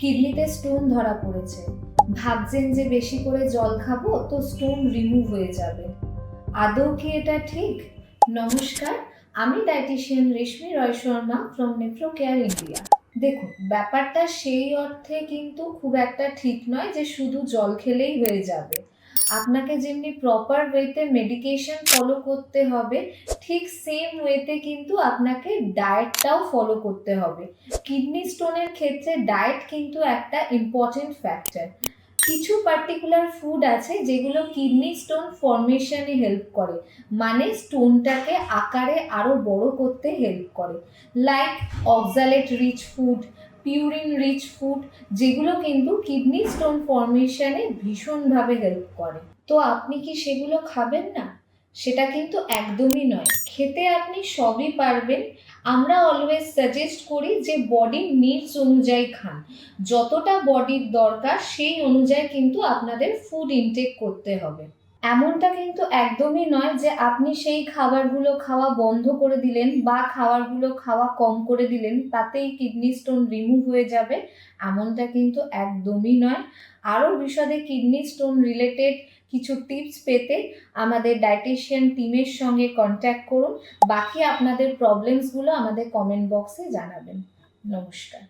কিডনিতে স্টোন ধরা পড়েছে। ভাবছেন যে বেশি করে জল খাব, তো স্টোন রিমুভ হয়ে যাবে। আদৌ কি এটা ঠিক? নমস্কার, আমি dietitian Reshmi Roy Sharma from Nephro Care India দেখুন, ব্যাপারটা সেই অর্থে কিন্তু খুব একটা ঠিক নয় যে শুধু জল খেলেই হয়ে যাবে। আপনাকে যেমনি প্রপার ওয়েতে মেডিকেশন ফলো করতে হবে, ঠিক সেম ওয়েতে কিন্তু আপনাকে ডায়েটটাও ফলো করতে হবে। কিডনি স্টোনের ক্ষেত্রে ডায়েট কিন্তু একটা ইম্পর্টেন্ট ফ্যাক্টর কিছু পার্টিকুলার ফুড আছে যেগুলো কিডনি স্টোন ফর্মেশনে হেল্প করে মানে স্টোনটাকে আকারে আরও বড় করতে হেল্প করে। Like oxalate rich food purine rich food যেগুলো কিন্তু কিডনি স্টোন ফর্মেশনে ভীষণভাবে হেল্প করে। তো আপনি কি সেগুলো খাবেন না? সেটা কিন্তু একদমই নয়। খেতে আপনি সবই পারবেন। আমরা অলওয়েজ সাজেস্ট করি যে বডির নিডস অনুযায়ী খান। যতটা বডির দরকার, সেই অনুযায়ী কিন্তু আপনাদের ফুড ইনটেক করতে হবে। এমনটা কিন্তু একদমই নয় যে আপনি সেই খাবারগুলো খাওয়া বন্ধ করে দিলেন বা খাবারগুলো খাওয়া কম করে দিলেন, তাতেই কিডনি স্টোন রিমুভ হয়ে যাবে, এমনটা কিন্তু একদমই নয়। আরও বিশদে কিডনি স্টোন রিলেটেড কিছু টিপস পেতে আমাদের ডায়েটিশিয়ান টিমের সঙ্গে কন্ট্যাক্ট করুন। বাকি আপনাদের প্রবলেমসগুলো আমাদের কমেন্ট বক্সে জানাবেন। নমস্কার।